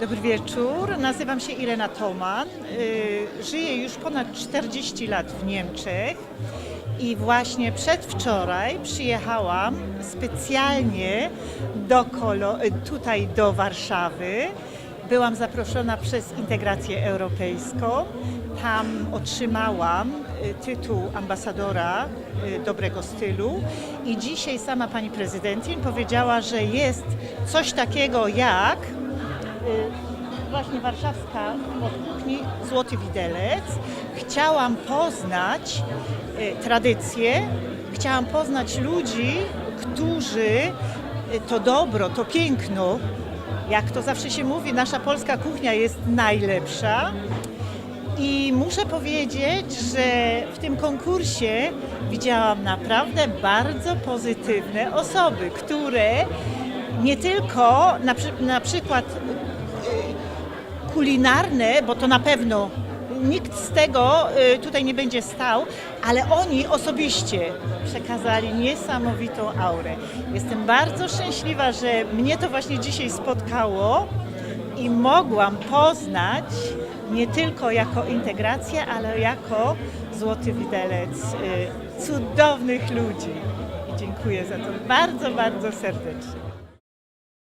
Dobry wieczór, nazywam się Irena Toman. Y, Żyję już ponad 40 lat w Niemczech i właśnie przedwczoraj przyjechałam specjalnie do Kolo, y, tutaj do Warszawy. Byłam zaproszona przez integrację europejską. Tam otrzymałam y, tytuł ambasadora dobrego stylu i dzisiaj sama pani prezydentin powiedziała, że jest coś takiego jak właśnie warszawska od kuchni Złoty Widelec. Chciałam poznać y, tradycje, chciałam poznać ludzi, którzy y, to dobro, to piękno, jak to zawsze się mówi, nasza polska kuchnia jest najlepsza. I muszę powiedzieć, że w tym konkursie widziałam naprawdę bardzo pozytywne osoby, które nie tylko na, na przykład y, kulinarne, bo to na pewno nikt z tego y, tutaj nie będzie stał, ale oni osobiście przekazali niesamowitą aurę. Jestem bardzo szczęśliwa, że mnie to właśnie dzisiaj spotkało i mogłam poznać nie tylko jako integrację, ale jako złoty widelec y, cudownych ludzi. I dziękuję za to bardzo, bardzo serdecznie.